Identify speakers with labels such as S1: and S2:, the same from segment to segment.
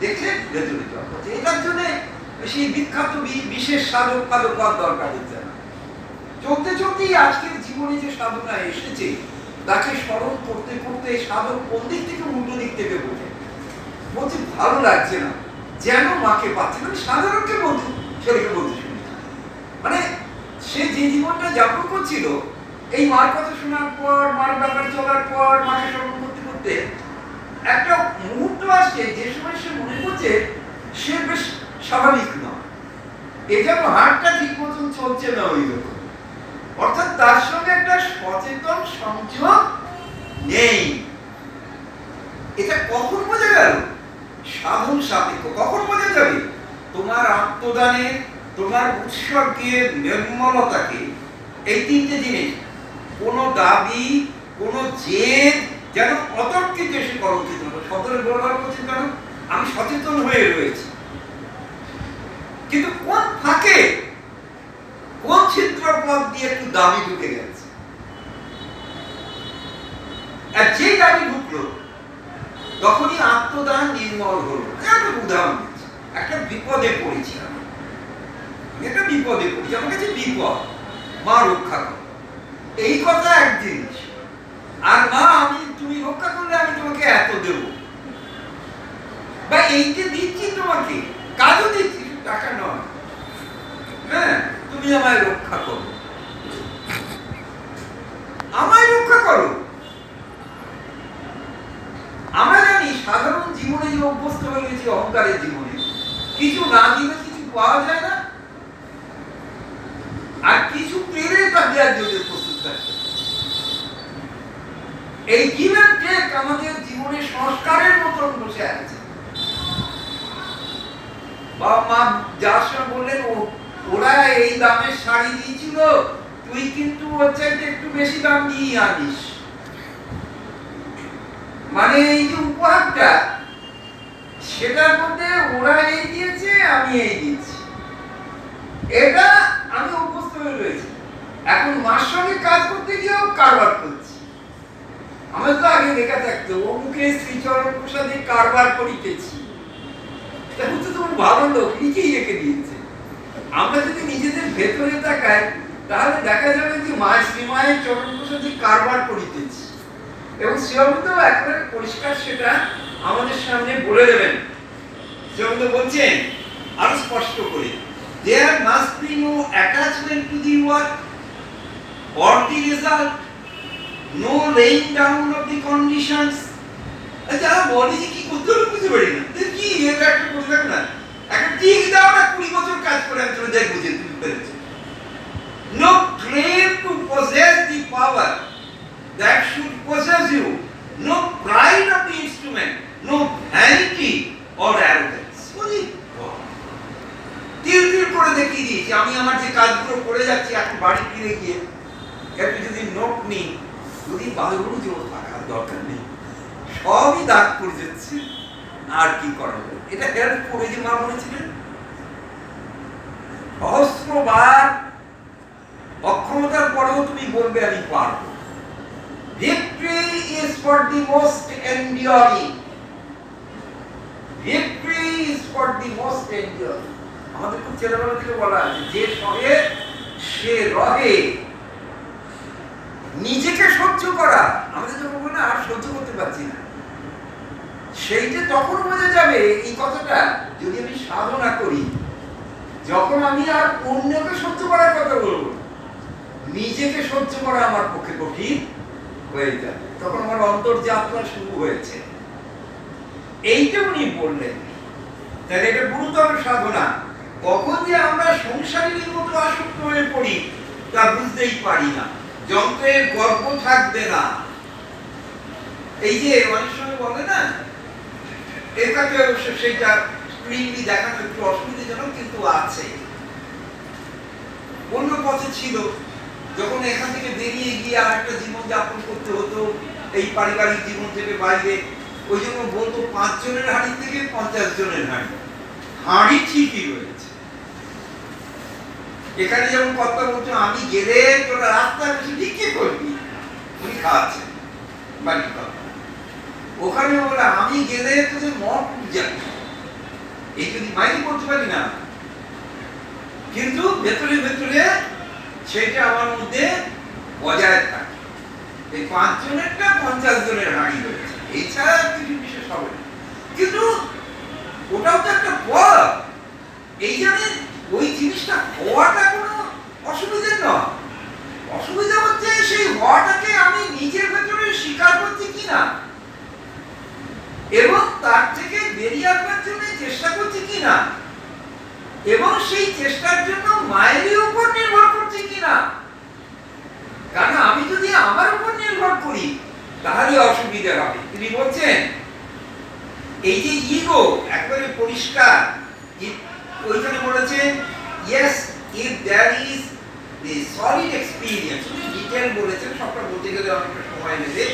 S1: দেখলেন ভেতরে জল এটার জন্য সেই বিখ্যাত বিশেষ সাধক ফাধক হওয়ার দরকার হচ্ছে না। চলতে চলতেই আজকের জীবনে যে সাধনা এসেছে, তাকে স্মরণ করতে করতে সাধক কোন দিক থেকে উল্টো দিক থেকে বোঝে? বলছে, ভালো লাগছে না। যেন মাকে পাচ্ছে না। আমি সাধারণকে বলতে ছেলেকে বলতে শুনেছি মানে সে যে জীবনটা যাপন করছিল, এই মার কথা শোনার পর, মার ব্যাপারে চলার পর, মাকে স্মরণ করতে করতে একটা মুহূর্ত আসছে, যে সময় সে মনে করছে সে বেশ স্বাভাবিক নয়। এ হাটটা ঠিক মতন চলছে না ওই রকম অর্থাৎ তার সঙ্গে একটা সচেতন সংযোগ নেই। এটা কখন বোঝা গেল? সাধন সাপেক্ষ। কখন বোঝা যাবে? তোমার আত্মদানে, তোমার উৎসর্গের নির্মলতাকে। এই তিনটে জিনিস, কোনো দাবি, কোনো জেদ যেন অতর্কিত এসে কলঙ্কিত হবে সদরে ব্যবহার করছেন কেন আমি সচেতন হয়ে রয়েছি। কিন্তু কোন ফাঁকে, কোন ছিদ্র পথ দিয়ে একটু দাবি ঢুকে গেছে? আর যেই দাবি ঢুকলো, তখনই আত্মদান নির্মল হলো। একটা উদাহরণ দিচ্ছি। একটা বিপদে পড়েছি আমি। একটা বিপদে পড়েছি। আমার কাছে বিপদ, মা রক্ষা করো। এই কথা এক জিনিস আর মা, আমি তুমি রক্ষা করলে আমি তোমাকে এত দেব। বা এইটা দিচ্ছি তোমাকে, কাজও দিচ্ছি টাকা নয়। হ্যাঁ তুমি আমায় রক্ষা করো। আমায় রক্ষা করো। আমরা জানি সাধারণ জীবনে যে অভ্যস্ত হয়ে গেছি, অহংকারের জীবনে। কিছু না দিলে কিছু পাওয়া যায় না আর কিছু পেলে তা দেওয়ার জন্য প্রস্তুত থাকতে হবে। এই গিভ অ্যান্ড টেক আমাদের জীবনে সংস্কারের মতন বসে আছে। বাবা মা যার সঙ্গে বললেন ওরা এই দামের শাড়ি দিয়েছিল, তুই কিন্তু চাইতে একটু বেশি দাম দিয়ে আনিস। মানে এই যে উপহারটা, সেটার মধ্যে ওরা এই দিয়েছে, আমি এই দিয়েছি। এটা আমি অভ্যস্ত হয়ে রয়েছি। এখন মার সঙ্গে কাজ করতে গিয়েও কারবার করছি আমার তো আগে লেখা থাকতো অমুকে শ্রীচরণ প্রসাদে কারবার করিতেছি। এটা হচ্ছে তোমার ভালো নিজেই রেখে দিয়েছে। আমরা যদি নিজেদের ভেতরে তাকাই, তাহলে দেখা যাবে যে মা শ্রীমায়ের চরণ প্রসাদে কারবার করিতেছি। এবং শ্রীঅরবিন্দ একেবারে পরিষ্কার সেটা আমাদের সামনে বলে দেবেন। শ্রীঅরবিন্দ বলছেন, আরও স্পষ্ট করে there must be no attachment to the work or the result, no laying down of the conditions যারা বলে যে কি করতে হবে বুঝতে পারি না তো কি এটা একটা বুঝলাম না একটা ঠিক দাও না কুড়ি বছর কাজ করে আমি তুমি দেখব যে তুমি পেরেছ no claim to possess the power that should possess you no pride of the instrument no vanity or arrogance বুঝলি তিল তিল করে দেখিয়ে দিয়েছি আমি আমার যে কাজগুলো করে যাচ্ছি এখন বাড়ি ফিরে গিয়ে একটু যদি নোট নিই যদি বালগুলো জোর থাকার দরকার নেই সবই দাগ করে যাচ্ছে আর কি করা যাবে এটা হেল্প করে যে মা বলেছিলেন সহস্রবার অক্ষমতার পরেও তুমি বলবে আমি পারব। Victory is for the most enduring victory is for the most enduring আমাদের খুব ছেলেবেলা থেকে বলা আছে, যে সহে সে রহে নিজেকে সহ্য করা। আমাদের যখন বলে আর সহ্য করতে পারছি না। সেইটা তখন বোঝা যাবে এই কথাটা, যদি আমি সাধনা করি, যখন আমি আর অন্যকে সহ্য করার কথা বলব নিজেকে সহ্য করা আমার পক্ষে কঠিন হয়ে যাবে তখন আমার অন্তর্যাত্রা শুরু হয়েছে। এইটা উনি বললেন। তাহলে এটা গুরুতর সাধনা। কখন যে আমরা সংসারীর মতো আসক্ত হয়ে পড়ি, তা বুঝতেই পারি না। যন্ত্রের গর্ব থাকবে না। এই যে অনেক সময় বলে না এটাকে অবশ্য সেটা স্ক্রিনলি দেখানো একটু অসুবিধাজনক কিন্তু আছে। অন্য পথে ছিল। যখন এখান থেকে বেরিয়ে গিয়ে আর একটা জীবন যাপন করতে হতো, এই পারিবারিক জীবন থেকে বাইরে, ওই জন্য বলতো পাঁচ জনের হাঁড়ি থেকে পঞ্চাশ জনের হাঁড়ি। হাঁড়ি ঠিকই রয়েছে। এখানে যেমন কথা বলছো আমি গেলে তোরা রাস্তায় বসে ঠিক কি করবি। উনি খাওয়াচ্ছেন বাড়ির কথা। ওখানে বলে, আমি গেলে তোদের মঠ যাবি। এই যদি মাইনে করতে পারি না, কিন্তু ভেতরে ভেতরে সেটা আমার মধ্যে বজায় থাকে। এই পাঁচ জনেরটা পঞ্চাশ জনের হাঁড়ি রয়েছে। এছাড়া কিছু বিশেষ হবে না। কিন্তু ওটাও তো একটা পথ। এই জানেন ওই জিনিসটা হওয়াটা কোনো অসুবিধের নয়। অসুবিধা হচ্ছে সেই হওয়াটাকে আমি নিজের ভেতরে স্বীকার করছি কিনা? এবং তার থেকে বেরিয়ে আসবার জন্য চেষ্টা করছি কিনা? এবং সেই চেষ্টার জন্য মায়েরই উপর নির্ভর করছি কিনা কারণ আমি যদি আমার উপর নির্ভর করি, তাহলে অসুবিধা হবে। তিনি বলছেন, এই যে ইগো একবারে পরিষ্কার ওইখানে বলেছেন yes if there is the solid experience উনি ডিটেল বলেছেন, সবটা বলতে গেলে অনেকটা সময় নেবে,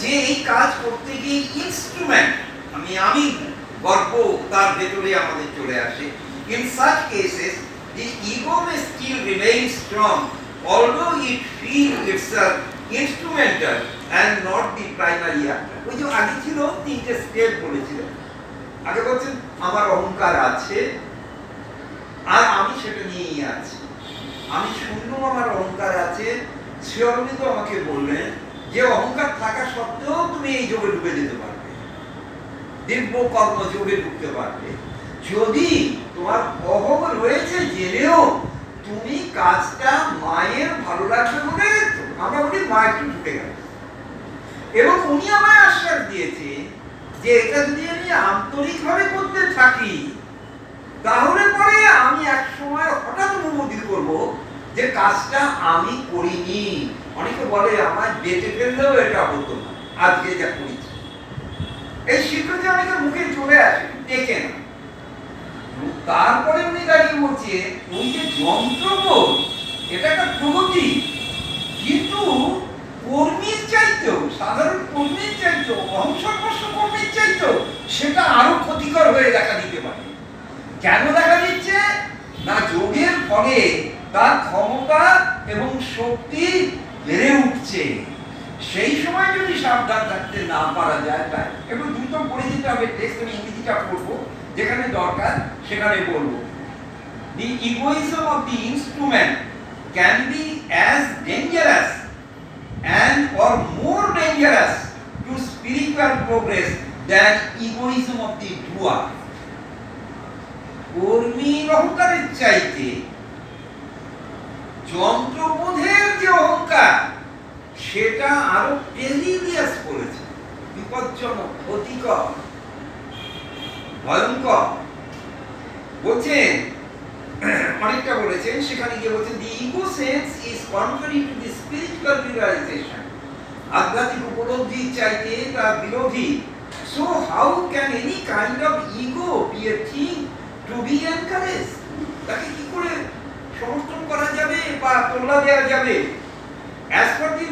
S1: যে এই কাজ করতে গিয়ে ইনস্ট্রুমেন্ট আমি আমি গর্ব তার ভেতরে আমাদের চলে আসে। In such cases the ego may still remain strong although it feels itself instrumental and not the primary actor. ওই যে আগে ছিল, তিনটে স্টেপ বলেছিলেন। আগে বলছেন, আমার অহংকার আছে আর আমি সেটা নিয়েই আছি। আমি শূন্য, আমার অহংকার আছে। শ্রী অরবিন্দ আমাকে বললেন, যে অহংকার থাকা সত্ত্বেও তুমি এই যোগে ডুবে যেতে পারবে। দিব্য কর্ম যোগে ঢুকতে পারবে। যদি তোমার অহং রয়েছে জেনেও তুমি কাজটা মায়ের ভালো লাগবে বলে আমরা বলি মা একটু ঢুকে গেল। এবং উনি আমায় আশ্বাস দিয়েছে যে এটা যদি আমি আন্তরিকভাবে করতে থাকি, তাহলে পরে আমি এক সময় হঠাৎ অনুমতি করব যে কাজটা আমি করিনি। অনেকে বলে আমার বেঁচে ফেললেও এটা হতো না। আজকে যা করেছি। এই স্বীকৃতি অনেকে মুখে চলে আসে, ডেকে না তারপরে উনি দাঁড়িয়ে বলছে, ওই যে যন্ত্রবোধ এটা একটা প্রগতি। কিন্তু কর্মীর চাইতেও, সাধারণ কর্মীর চাইতেও অংশগ্রস্ত কর্মীর চাইতেও সেটা আরও ক্ষতিকর হয়ে দেখা দিতে পারে। কেন দেখা দিচ্ছে? না যোগের ফলে তার ক্ষমতা এবং শক্তি বেড়ে উঠছে। সেই সময় যদি সাবধান থাকতে না পারা যায়, তাই। একটু দ্রুত পড়ে যেতে হবে টেক্সট আমি ইংরেজিটা পড়ব। যেখানে দরকার সেখানে বলব। The egoism of the instrument can be as dangerous and or more dangerous to spiritual progress than egoism of the doer কর্মী অহংকারের চাইতে যন্ত্রবোধের যে অহংকার, সেটা আরও করেছে। বিপজ্জনক, ক্ষতিকর। ভয়ঙ্কর। বলছেন অনেকটা বলেছেন সেখানে গিয়ে বলছেন the ego sense is contrary to the spiritual realisation আধ্যাত্মিক উপলব্ধির চাইতে তার বিরোধী। So how can any kind of ego be a thing to be encourage তাকে কি করে সমর্থন করা যাবে বা তোলা দেওয়া যাবে? As for the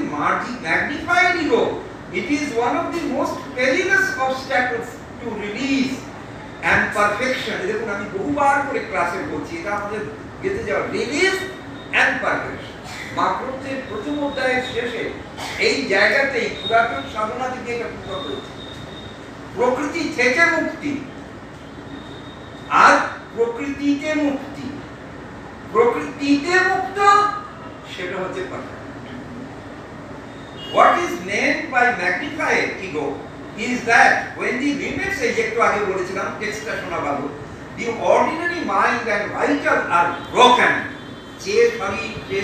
S1: magnified ego, it is one of the most perilous obstacles to release and perfection. দেখুন, আমি বহুবার করে ক্লাসে বলছি, এটা আমাদের গেতে যাওয়া রিলিজ অ্যান্ড পারফেকশন মাত্রত্বের প্রথম অধ্যায়ের শেষে এই জায়গাতেই পুরাতন সাধনা থেকে এটা প্রকাশ হয়েছে। প্রকৃতি থেকে মুক্তি। আর প্রকৃতিতে মুক্তি। প্রকৃতিতে মুক্ত, সেটা হচ্ছে perfection What is meant by magnified ego? Is that when the limits এই যে একটু আগে বলেছিলাম টেক্সটটা শোনা ভালো the ordinary mind and vital are broken যে শরীর যে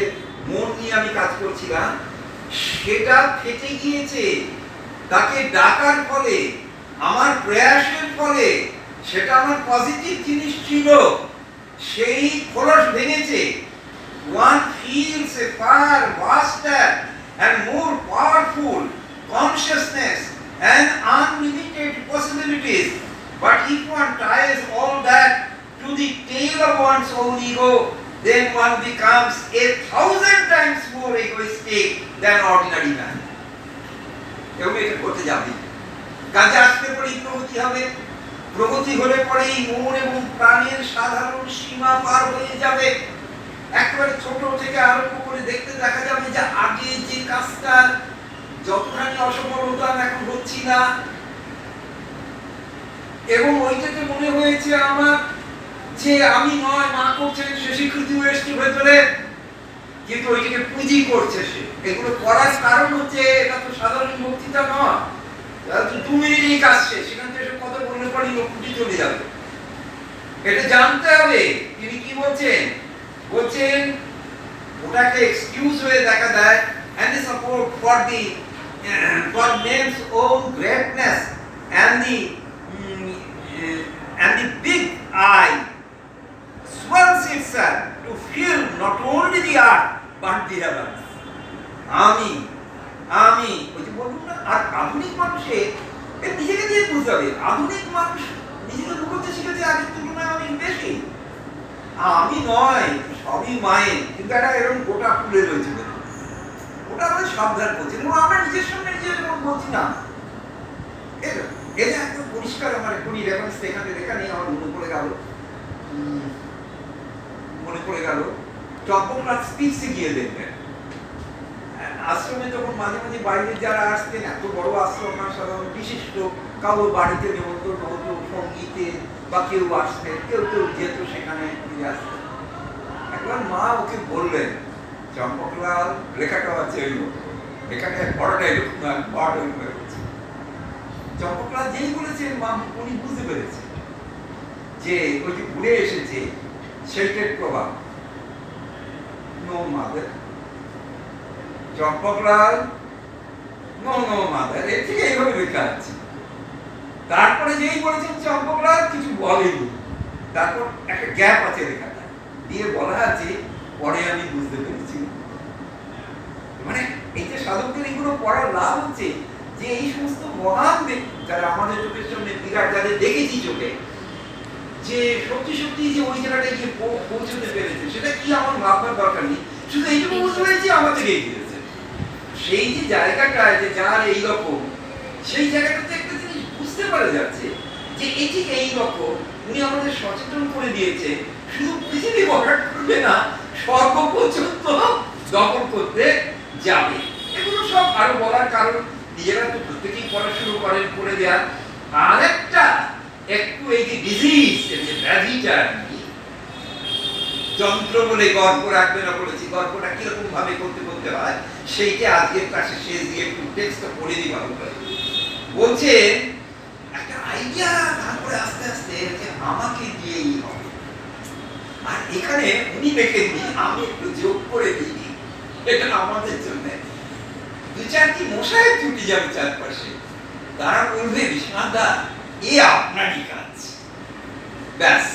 S1: মন নিয়ে আমি কাজ করছিলাম সেটা ফেটে গিয়েছে তাকে ডাকার ফলে আমার প্রয়াসের ফলে সেটা আমার পজিটিভ জিনিস ছিল সেই খোলস ভেঙেছে one feels a far vaster and more powerful consciousness and unlimited possibilities. But if one ties all that to the tail of one's own ego, then one becomes a thousand times more egoistic than ordinary man. এবং এটা করতে যাবে কাজে আসতে পরেই প্রগতি হবে প্রগতি হলে পরেই মন এবং প্রাণের সাধারণ সীমা পার হয়ে যাবে একেবারে ছোট থেকে আরম্ভ করে দেখতে দেখা যাবে যে আগে যে কাজটা যতখানি অসফল হতাম এখন হচ্ছি না। এবং ওইটাতে মনে হয়েছে আমার যে আমি নয়, মা করছেন সে স্বীকৃতি এসছে ভেতরে, কিন্তু ওইটাকে পুঁজি করছে সে। এগুলো করার কারণ হচ্ছে এটা তো সাধারণ বক্তৃতা নয়। দু মিনিটই কাজ শেষ। সেখান থেকে কথা বললে পরে লোকটি চলে যাবে। এটা জানতে হবে, তিনি কি বলছেন? বলছেন, ওটাকে এক্সকিউজ হয়ে দেখা দেয়, and the support for uh, for men's own greatness and the mm, uh, and the big eye swells itself to fill not only the earth but the heavens. আমি আমি ওই যে বলুন না আর আধুনিক মানুষে নিজেকে দিয়ে বুঝতে হবে আধুনিক মানুষ নিজেকে লুকোতে শিখেছে আগের তুলনায় অনেক বেশি আমি নয় সবই মায়ের কিন্তু একটা এরকম গোটা ফুলে রয়েছে। ওটা আমরা সাবধান করছি। এবং আমরা নিজের সঙ্গে নিজের বলছি না। এটা একদম পরিষ্কার আমার এখনই রেফারেন্স এখানে লেখা নেই আমার মনে পড়ে গেল। মনে পড়ে গেল চম্পকনাথ স্পিচে গিয়ে দেখবেন। আশ্রমে যখন মাঝে মাঝে বাইরে যারা আসতেন, এত বড় আশ্রম না, সাধারণ বিশিষ্ট কারও বাড়িতে নেমন্তন্ন হতো, সঙ্গীতে বা কেউ আসতেন, কেউ কেউ যেত সেখানে ফিরে আসতেন। একবার মা ওকে বললেন লেখাটা আছে এলো লেখাটা পড়াটা এলো না এলো হয়েছে চম্পকলাল যেই বলেছেন উনি বুঝতে পেরেছে যে ওই যে ঘুরে এসেছে সেইটের প্রভাব। No mother Champaklal no no mother এর থেকে এইভাবে লেখা আছে। তারপরে যেই বলেছেন চম্পকলাল কিছু বলেনি। তারপর একটা গ্যাপ আছে লেখাটা দিয়ে বলা আছে, পরে আমি বুঝতে পেরেছি। মানে এই যে সাধকদের এগুলো পড়ার লাভ হচ্ছে যে এই সমস্ত মহান ব্যক্তি যারা আমাদের চোখের সামনে বিরাট যাদের দেখেছি চোখে যে সত্যি সত্যি যে ওই জায়গাটায় গিয়ে পৌঁছতে পেরেছে সেটা কি আমার ভাববার দরকার নেই? শুধু এইটুকু বুঝতে পেরেছি আমাদের এগিয়ে গিয়েছে সেই যে জায়গাটা যে যার এই রকম সেই জায়গাটাতে একটা জিনিস বুঝতে পারা যাচ্ছে যে এই ঠিক এই রকম উনি আমাদের সচেতন করে দিয়েছে। শুধু পৃথিবী ভরাট করবে না স্বর্গ পর্যন্ত দখল করতে যাবে। এগুলো সব আরও বলার কারণ নিজেরা তো প্রত্যেকেই পড়া শুরু করেন, করে দেওয়ার আর একটা একটু এই যে ডিজিজ এই যে ব্যাধিটা যন্ত্র বলে গল্প রাখবে না বলেছি গল্পটা কীরকম ভাবে করতে করতে হয়, সেইটা আজকের ক্লাসে শেষ দিয়ে একটু টেক্সটটা পড়ে দিই ভালো করে বলছে, একটা আইডিয়া তারপরে আস্তে আস্তে যে আমাকে দিয়েই হবে। আর এখানে উনি লেখেননি, আমি একটু যোগ করে দিই। এটা আমাদের জন্য। দু চারটি মশাই ছুটি যাবে চারপাশে তারা বলবে বিশ্বনাথ দা এ আপনারই কাজ। ব্যাস।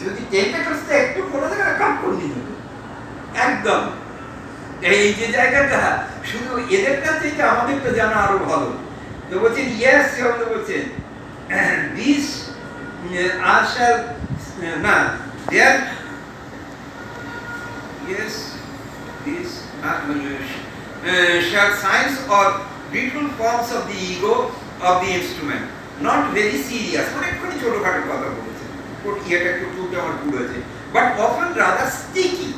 S1: যদি টেন্টাকলসটা একটু করে দেবে কাম করে দিতে একদম। এই যে জায়গাটা শুধু এদের কাছ থেকে আমাদেরটা জানা আরও ভালো। তো বলছেন ইয়েস সেভাবে বলছেন। দিস শ্যাল না there yes this shall signs or brittle forms of the ego of the instrument not very serious অনেকখানি ছোটখাটো কথা বলেছেন ইয়েটা একটু টুটে আমার ভুল হয়েছে but often rather sticky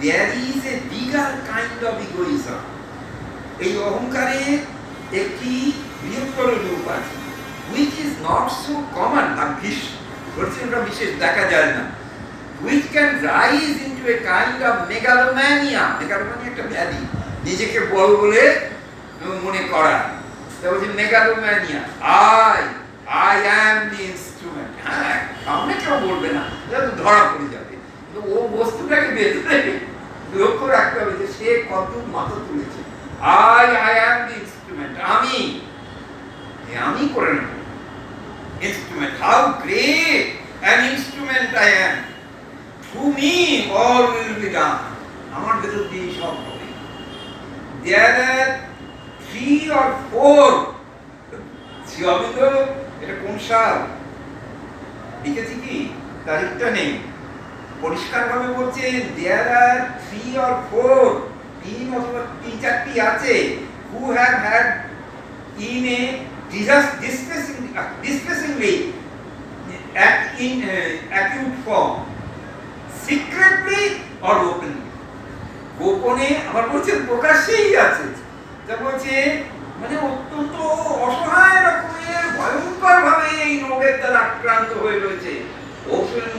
S1: there is a bigger kind of egoism এই অহংকারের একটি বৃহত্তর রূপ আছে which is not so common ভাগ্যিস বলছেন ওটা বিশেষ দেখা যায় না which can rise into megalomania megalomania একটা ব্যাধি নিজেকে বড় বলে মনে করা। Megalomania I I am the instrument কেউ বলবে না ধরা পড়ে যাবে। ও বস্তুটাকে ভেতরে লক্ষ্য রাখতে হবে যে সে কতদূর মাথা তুলেছে। I I am the instrument আমি। আমি করে নেব। Instrument how great an instrument I am আমার ভেতর দিয়ে সব হবে? Are three or four Shri Aurobindo এটা কোন সাল? লিখেছি কি? তারিখটা নেই। পরিষ্কার ভাবে বলছে there are three or four তিন অথবা তিন চারটি আছে who have had in a distressing, distressingly act in uh, secretly or openly? গোপনে আবার বলছে, প্রকাশ্যেই আছে। তা বলছে মানে অত্যন্ত অসহায় রকমের ভয়ঙ্কর ভাবে এই রোগের দ্বারা আক্রান্ত হয়ে রয়েছে। Often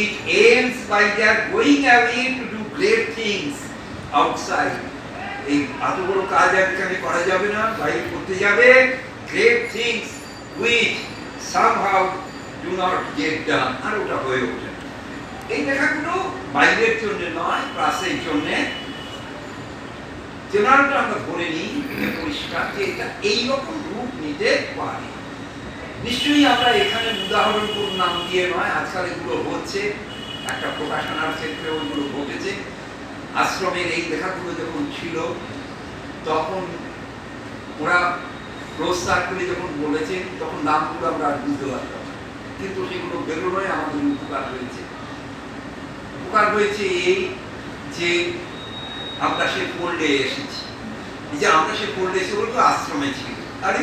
S1: it ends by their going away to do great things outside. এই এত বড় কাজ এখানে করা যাবে না বাইরে করতে যাবে। Great things which somehow do not get done আর ওটা হয়ে ওঠে। এই লেখাগুলো বাইরের জন্য নয়, ক্লাসের জন্য। জেনারেলটা আমরা ধরে নিই পরিষ্কার যে এটা এইরকম রূপ নিতে পারে। নিশ্চয়ই আমরা এখানে উদাহরণ কোন নাম দিয়ে নয়, আজকাল এগুলো হচ্ছে, একটা প্রকাশনার ক্ষেত্রে ওইগুলো ঘটেছে। আশ্রমের এই লেখাগুলো যখন ছিল, তখন ওরা প্রস্তাব করে যখন বলেছে, তখন নামগুলো আমরা আর বুঝতে পারতাম কিন্তু সেগুলো বেরোনোয় আমাদের উপকার হয়েছে। উপকার হয়েছে এই যে আমরা সে পড়লে এসেছি। যে আমরা সে পড়লে এসে বলতো আশ্রমে ছিল। আরে,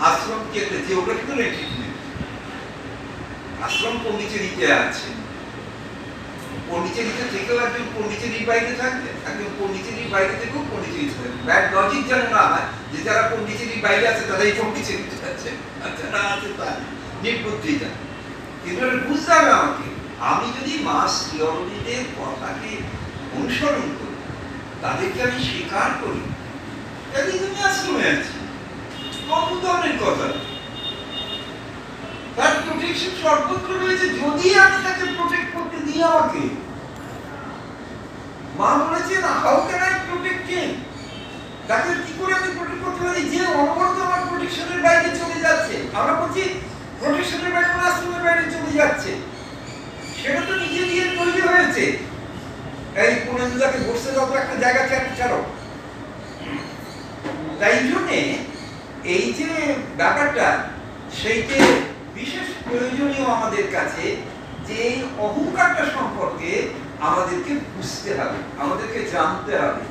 S1: আশ্রম কেটে জিওগ্রাফি তো ঠিক নেই আশ্রম পন্ডিচেরিতে আছে? পন্ডিচেরিতে থেকেও একজন পন্ডিচেরির বাইরে থাকবে? একজন পন্ডিচেরির বাইরে থেকেও পন্ডিচেরি থাকবে। ব্যাড লজিক যেন না হয় যে যারা পন্ডিচেরির বাইরে আছে তারাই পন্ডিচেরিতে আছে। আর যারা আছে তার নির্বুদ্ধিতা। কিন্তু বুঝতে হবে আমাকে আমি যদি মাস থিওরবিদের কথাকে অনুসরণ করি, তাদেরকে আমি স্বীকার করি, তাহলে তুমি আছি। কথা। তার প্রোটেকশন সর্বত্র রয়েছে। যদি আমি তাকে প্রোটেক্ট করতে দিই আমাকে, মা বলেছেন how can I protect him তাকে কি করে আমি প্রোটেক্ট করতে পারি? যে অনবরত আমার প্রোটেকশনের বাইরে চলে যাচ্ছে। আমরা বলছি প্রোটেকশনের বাইরে আশ্রমের বাইরে চলে যাচ্ছে। সেটা তো নিজে দিয়ে তৈরি হয়েছে। এই একটা জায়গা ছাড়ো। তাই জন্যে এই যে ব্যাপারটা সেইটে বিশেষ প্রয়োজনীয় আমাদের কাছে, যে এই অহংকারটা সম্পর্কে আমাদেরকে বুঝতে হবে, আমাদেরকে জানতে হবে।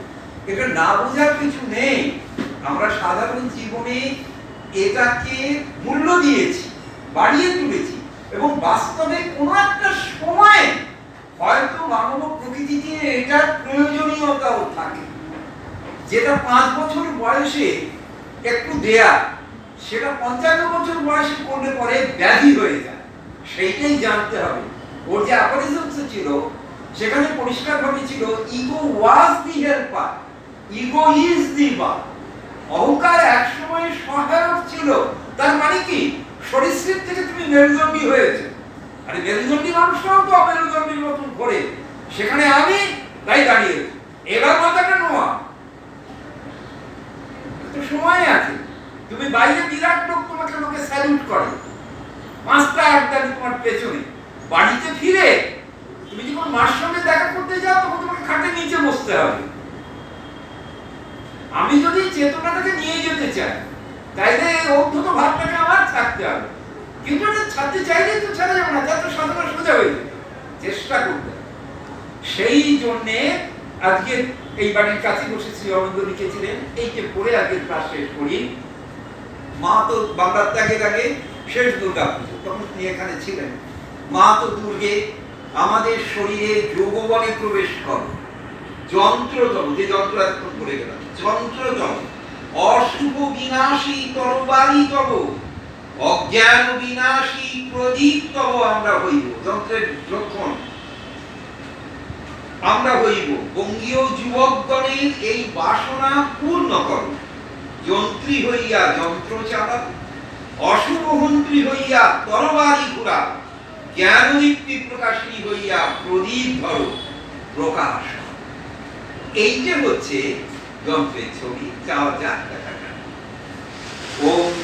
S1: এটা না বোঝার কিছু নেই। আমরা সাধারণ জীবনে এটাকে মূল্য দিয়েছি, বাড়িয়ে তুলেছি। এবং বাস্তবে কোনো একটা সময়ে হয়তো মানব প্রকৃতিতে এটার প্রয়োজনীয়তাও থাকে। যেটা পাঁচ বছর বয়সে একটু দেয়া, সেটা পঞ্চান্ন বছর বয়সে করলে পরে ব্যাধি হয়ে যায়। সেইটাই জানতে হবে। ওর যে অ্যাপারিজমস ছিল, সেখানে পরিষ্কারভাবে ছিল ego was the helper ego is the বা অহংকার একসময় সহায়ক ছিল। তার মানে কি? সরীসৃপ থেকে তুমি মেরুদণ্ডী হয়েছে। আরে মেরুদণ্ডী মানুষরাও তো, অমেরুদণ্ডীর মতন করে সেখানে আমি তাই দাঁড়িয়ে এবার মাথাটা নোয়া। তো সময় আছে। তুমি বাইরে বিরাট লোক তোমাকে লোকে স্যালুট করে। পাঁচটা আটটা তোমার পেছনে। বাড়িতে ফিরে তুমি যখন মার সঙ্গে দেখা করতে যাও, তখন তোমাকে খাটে নিচে বসতে হবে। আমি যদি চেতনাটাকে নিয়ে যেতে চাই তাইলে এই অধ্যত ভাবটাকে আমার হবে। কিন্তু ছাড়তে তো ছাড়া যাবে না সাধারণ সোজা হয়ে চেষ্টা করতে সেই জন্যে আজকে এই বাড়ির কাছে বসে শ্রী অরবিন্দ লিখেছিলেন, এই যে পড়ে আজকে ক্লাস শেষ করি, মা তো বাংলার ত্যাগের আগে শেষ দুর্গা পুজো। তখন তিনি এখানে ছিলেন। মা তো দুর্গে, আমাদের শরীরে যোগবনে প্রবেশ করো। যন্ত্রতম, যে যন্ত্র এতক্ষণ পড়ে গেলাম, যন্ত্রতম। অশুভ বিনাশী তরবারি তব, অজ্ঞান বিনাশী প্রদীপ তব আমরা হইব, যন্ত্রের লক্ষণ আমরা হইব বঙ্গীয় যুবকগণের এই বাসনা পূর্ণ করো যন্ত্রী হইয়া যন্ত্র চালাও, অশুভ মন্ত্রী হইয়া তরবারি ঘুরা জ্ঞানদীপ্তি প্রকাশনী হইয়া প্রদীপ ধরো, প্রকাশ হও। এই যে হচ্ছে যন্ত্রের ছবি চাওয়া যাক দেখা যাক ওম